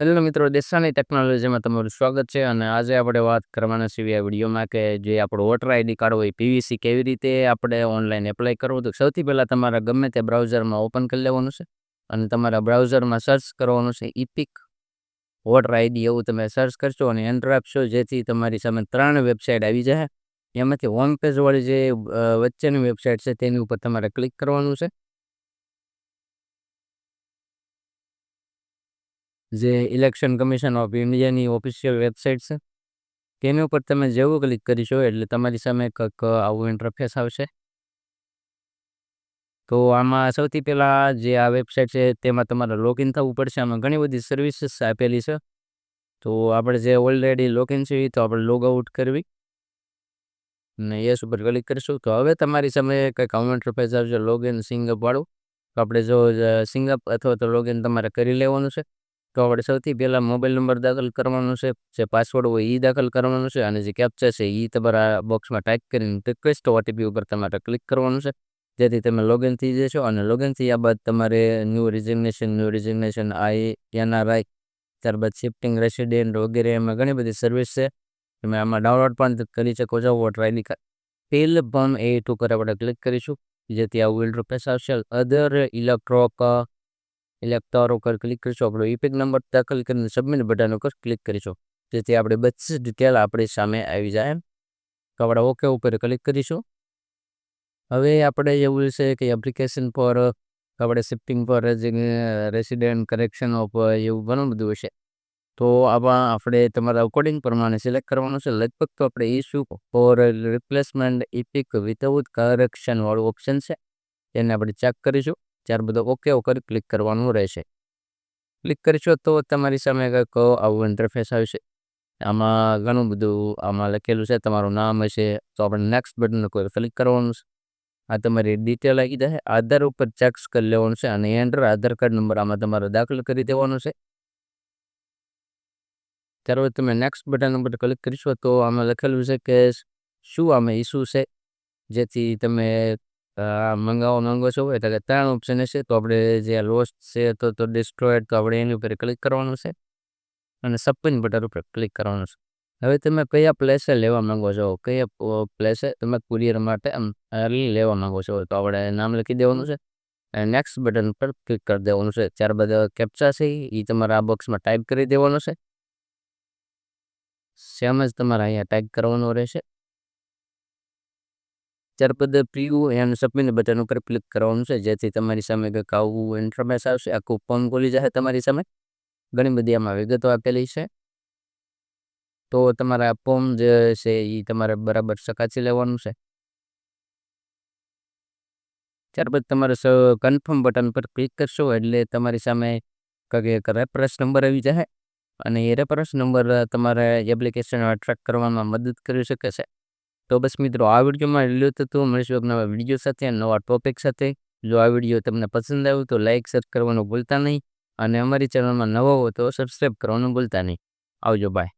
Hello મિત્રો, દેસાની ટેકનોલોજીમાં તમારું સ્વાગત છે અને આજે આપણે વાત કરવાના આ વિડીયોમાં કે જે આપણો વોટર આઈડી કાર્ડ હોય, પીવીસી કેવી રીતે આપણે ઓનલાઈન એપ્લાય કરવું. તો સૌથી પહેલાં તમારા ગમે તે બ્રાઉઝરમાં ઓપન કરી લેવાનું છે અને તમારા બ્રાઉઝરમાં સર્ચ કરવાનું છે ઇપિક વોટર આઈડી એવું તમે સર્ચ કરશો અને એન્ટર આપશો, જેથી તમારી સામે ત્રણ વેબસાઇટ આવી જાય. એમાંથી હોમ પેજવાળી જે વચ્ચેની વેબસાઇટ છે તેની ઉપર તમારે ક્લિક કરવાનું છે. જે ઇલેક્શન કમિશન ઓફ ઇન્ડિયાની ઓફિશિયલ વેબસાઇટ છે. તેની ઉપર તમે જેવું ક્લિક કરીશો એટલે તમારી સામે કંઈક આવું ઇન્ટરફેસ આવશે. તો આમાં સૌથી પહેલાં જે આ વેબસાઇટ છે તેમાં તમારે લોગિન થવું પડશે. આમાં ઘણી બધી સર્વિસીસ આપેલી છે. તો આપણે જે ઓલરેડી લોગિન છે તો આપણે લોગ આઉટ કરવી. ને યસ ઉપર ક્લિક કરીશું. તો હવે તમારી સામે કંઈક આવું ઇન્ટરફેસ આવશે. લોગિન સિંગઅપ વાળું. તો આપણે જો સિંગઅપ અથવા તો લોગિન તમારે કરી લેવાનું છે. તો આપણે સૌથી પહેલાં મોબાઈલ નંબર દાખલ કરવાનો છે, જે પાસવર્ડ હોય એ દાખલ કરવાનો છે અને જે કેપ્ચા છે એ તમારા બોક્સમાં ટાઈપ કરીને રિક્વેસ્ટ ઓટીપી ઉપર તમારે ક્લિક કરવાનું છે. જેથી તમે લોગિન થઈ જશો અને લોગિન થયા બાદ તમારે new resignation new resignation I NRI ત્યારબાદ શિફ્ટિંગ રેસિડેન્ટ વગેરે એમાં ઘણી બધી સર્વિસ છે. તમે આમાં ડાઉનલોડ પણ કરી શકો છો વોટર આઈડી કાર્ડ પેલ પણ એ ટુ પર આપણે ક્લિક કરીશું. જેથી આ વિલ્ડ્રો ઇન્ટરફેસ આવશે. અધર ઇલેક્ટ્રોક ઇલેક્ટર ઉપર ક્લિક કરીશું, આપણો ઇપિક નંબર દાખલ કરીને સબમિટ બટન ઉપર ક્લિક કરીશું. જેથી આપણે બધી ડિટેલ આપણી સામે આવી જાય તો આપણે ઓકે ઉપર ક્લિક કરીશું. હવે આપણે એવું છે કે એપ્લિકેશન પર, આપણે શિફ્ટિંગ પર રેસિડેન્ટ કરેક્શન ઓફ એવું ઘણું બધું હશે. તો આમાં આપણે તમારા અકોર્ડિંગ પ્રમાણે સિલેક્ટ કરવાનું છે. લગભગ તો આપણે issue for replacement EPIC without correction વાળું ઓપ્શન છે. એને આપણે ચેક કરીશું. ત્યારબાદ ઓકે ઉપર ક્લિક કરવાનું રહેશે. ક્લિક કરશો તો તમારી સામે કંઈક આવું ઇન્ટરફેસ આવશે આમાં ઘણું બધું આમાં લખેલું છે, તમારું નામ હશે, તો આપણે નેક્સ્ટ બટન ઉપર ક્લિક કરવાનું છે. આ તમારી ડિટેલ આવી જશે, આધાર ઉપર ચેક્સ કરી લેવાનું છે, અને એન્ટર આધાર કાર્ડ નંબર આમાં તમારે દાખલ કરી દેવાનો છે. ત્યારબાદ તમે નેક્સ્ટ બટન ઉપર ક્લિક કરીશો તો આમાં લખેલું છે કે શું આમાં ઇસ્યુ છે, જેથી તમે મંગાવવા માંગો છો એટલે કે ત્રણ ઓપ્શન હશે, તો આપણે જે લોસ્ટ છે તો તો ડિસ્ટ્રોયડ તો આપણે એની ઉપર ક્લિક કરવાનું છે. અને સપિન બટન ઉપર ક્લિક કરવાનું છે. હવે તમે કયા પ્લેસે લેવા માંગો છો? કયા પ્લેસે તમે કુરિયર માટે લેવા માંગો છો? તો આપણે નામ લખી દેવાનું છે. નેક્સ્ટ બટન પર ક્લિક કરી દેવાનું છે. ત્યારબાદ કેપ્ચા છે એ તમારા આ બોક્સમાં ટાઈપ કરી દેવાનો છે. સેમ જ તમારે અહીંયા ટાઈપ કરવાનો રહેશે. ત્યારબાદ પ્રિવ્યુ એન્ડ સબમિટ બટન ઉપર ક્લિક કરવાનું છે. જેથી તમારી સામે કંઈક આવું ઇન્ટરફેસ આવશે. આખું ફોર્મ ખોલી જશે તમારી સામે. ઘણી બધી આમાં વિગતો આપેલી છે. તો તમારા ફોર્મ જે છે એ તમારે બરાબર ચકાસી લેવાનું છે. ત્યારબાદ તમારે કન્ફર્મ બટન પર ક્લિક કરશો એટલે તમારી સામે કંઈક એક રેફરન્સ નંબર આવી જાય અને એ રેફરન્સ નંબર તમારે એપ્લિકેશન ટ્રેક કરવામાં મદદ કરી શકે છે. તો બસ મિત્રો, આ વિડીયોમાં એટલું થતું મળીશું એક વીડિયો સાથે, નવા ટોપિક સાથે. જો આ વીડિયો તમને પસંદ આવ્યો તો લાઇક શેર કરવાનું ભૂલતા નહીં. અને અમારી ચેનલમાં નવો હો તો સબસ્ક્રાઈબ કરવાનું ભૂલતા નહીં. આવજો બાય